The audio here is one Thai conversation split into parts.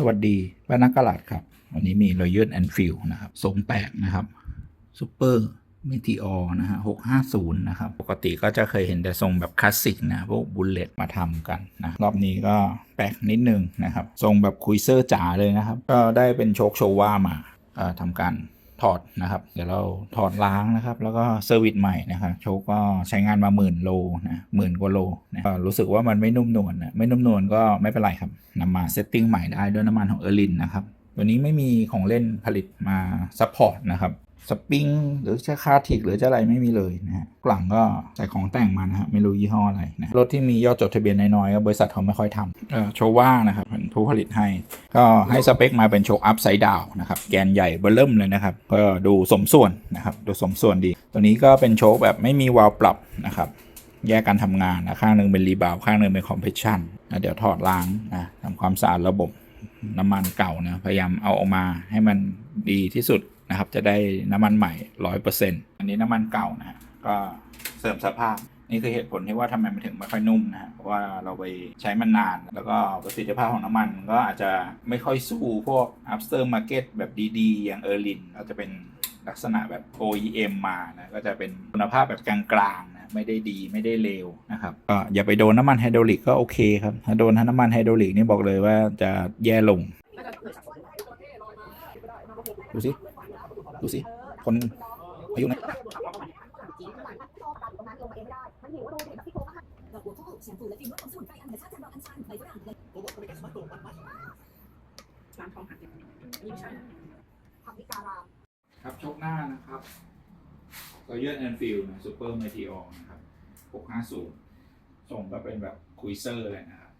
สวัสดีบ้านนักกลาดครับ วันนี้มี Royal Enfield นะครับทรงแปลกนะครับซูเปอร์มิทีออนะฮะหกห้าศูนย์นะครับ ปกติก็จะเคยเห็นแต่ทรงแบบคลาสสิกนะพวกบุลเลตมาทำกันนะ รอบนี้ก็แปลกนิดนึงนะครับ ทรงแบบคุยเซอร์จ๋าเลยนะครับ ก็ได้เป็นโชคโชว่ามาทำการ ถอดนะครับ เดี๋ยวเราถอดล้างนะครับ แล้วก็เซอร์วิสใหม่นะครับโชคก็ใช้งานมาหมื่นโลนะหมื่นกว่าโลนะก็รู้สึกว่ามันไม่นุ่มนวลนะไม่นุ่มนวลก็ไม่เป็นไรครับนำมาเซตติ้งใหม่ได้ด้วยน้ำมันของเออร์ลินนะครับตัวนี้ไม่มีของเล่นผลิตมาซัพพอร์ตนะครับ สปริงหรือจะคาทิกหรือจะอะไรไม่มีเลยนะฮะกลังก็ใส่ของแต่งมานะฮะไม่รู้ยี่ห้ออะไรนะรถที่มียอดจดทะเบียนน้อยๆก็บริษัทเขาไม่ค่อยทำเอ่อโชว่านะครับเป็นผู้ผลิตให้ ก็ให้สเปคมาเป็นโชว์อัพไซด์ดาวนะครับแกนใหญ่เบอร์เริ่มเลยนะครับก็ดูสมส่วนนะครับดูสมส่วนดี ตัวนี้ก็เป็นโชว์แบบไม่มีวาล์วปรับนะครับแยกการทำงานนะข้างหนึ่งเป็นรีบาวข้างหนึ่งเป็นคอมเพรสชันนะเดี๋ยวถอดล้างนะทำความสะอาดระบบน้ำมันเก่านะพยายามเอาออกมาให้มันดีที่สุด นะครับ จะได้น้ำมันใหม่ร้อยเปอร์เซ็นต์อันนี้น้ำมันเก่านะฮะก็เสริมสภาพนี่คือเหตุผลที่ว่าทำไมมันถึงไม่ค่อยนุ่มนะฮะเพราะว่าเราไปใช้มันนาน แล้วก็ประสิทธิภาพของน้ำมันมันก็อาจจะไม่ค่อยสู้พวก after market แบบดีๆ อย่างเออร์ลินก็จะเป็นลักษณะแบบ OEM มานะก็จะเป็นคุณภาพแบบกลางๆนะไม่ได้ดีไม่ได้เลวนะครับก็อย่าไปโดนน้ำมันไฮดรอลิกก็โอเคครับ ถ้าโดนน้ำมันไฮดรอลิกนี่บอกเลยว่าจะแย่ลง ดูสิ ดูสิคนอายุไหนร้านทองหักเนี่ยอันนี้ไม่ใช่นะครับชกหน้านะครับก็เยอร์แอนฟิลนะซูเปอร์เมทีออนะครับ650ส่งก็เป็นแบบคุยเซอร์เลยนะครับ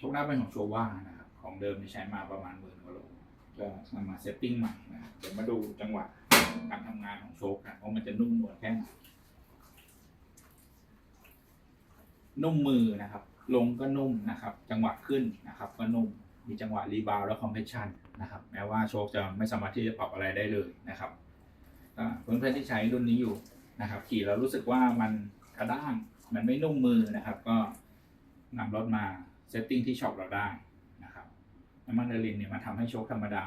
ชกหน้าเป็นของโชว่านะครับ ของเดิมที่ใช้มาประมาณหมื่น ก็นำมาเซตติ้งใหม่นะเดี๋ยวมาดูจังหวะการทำงานของโชคกันว่ามันจะนุ่มนวลแค่ไหนนุ่มมือนะครับ ลงก็นุ่มนะครับ จังหวะขึ้นนะครับ ก็นุ่มมีจังหวะรีบาวและคอมเพรสชันนะครับ แม้ว่าโชคจะไม่สามารถที่จะปรับอะไรได้เลยนะครับก็เพื่อนๆที่ใช้รุ่นนี้อยู่นะครับ ขี่แล้วรู้สึกว่ามันกระด้างมันไม่นุ่มมือนะครับ ก็นำรถมาเซตติ้งที่ช็อปเราได้ มันเดลินเนี่ยมาทำให้โชคธรรมดา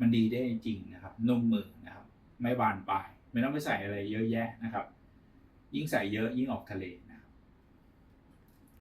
มันดีได้จริงนะครับนุ่มมือนะครับ ไม่บานปลาย ไม่ต้องไปใส่อะไรเยอะแยะนะครับ ยิ่งใส่เยอะยิ่งออกทะเล